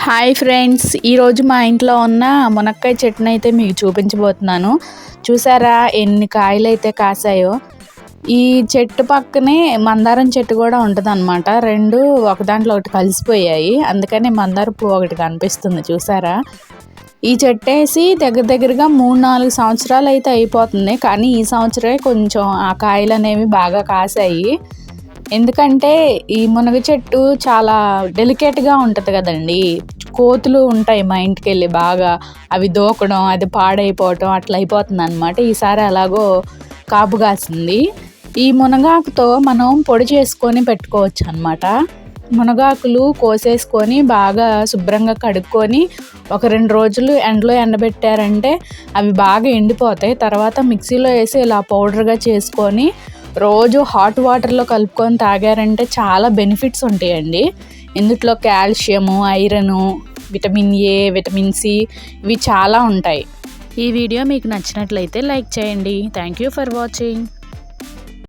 Hi friends ఈరోజు మా ఇంట్లో ఉన్న మునక్కాయ చెట్టును అయితే మీకు చూపించబోతున్నాను. చూసారా ఎన్ని కాయలు అయితే కాసాయో? ఈ చెట్టు పక్కనే మందారం చెట్టు కూడా ఉంటుందన్నమాట. రెండు ఒక దాంట్లో ఒకటి కలిసిపోయాయి. అందుకని మందార పువ్వు ఒకటి కనిపిస్తుంది. చూసారా? ఈ చెట్టు వేసి దగ్గర దగ్గరగా మూడు నాలుగు సంవత్సరాలు అయితే అయిపోతుంది. కానీ ఈ సంవత్సరమే కొంచెం ఆ కాయలు అనేవి బాగా కాసాయి. ఎందుకంటే ఈ మునగ చెట్టు చాలా డెలికేట్గా ఉంటుంది కదండి. కోతులు ఉంటాయి మా ఇంటికి వెళ్ళి బాగా అవి దూకడం అది పాడైపోవటం అట్లా అయిపోతుంది అనమాట ఈసారి అలాగో కాపు కాసింది. ఈ మునగాకుతో మనం పొడి చేసుకొని పెట్టుకోవచ్చు అనమాట మునగాకులు కోసేసుకొని బాగా శుభ్రంగా కడుక్కొని ఒక రెండు రోజులు ఎండలో ఎండబెట్టారంటే అవి బాగా ఎండిపోతాయి. తర్వాత మిక్సీలో వేసి ఇలా పౌడర్గా చేసుకొని రోజు హాట్ వాటర్లో కలుపుకొని తాగారంటే చాలా బెనిఫిట్స్ ఉంటాయండి. ఇందులో calcium iron vitamin A vitamin C ఇవి చాలా ఉంటాయి. ఈ వీడియో మీకు నచ్చినట్లయితే లైక్ చేయండి. Thank you for watching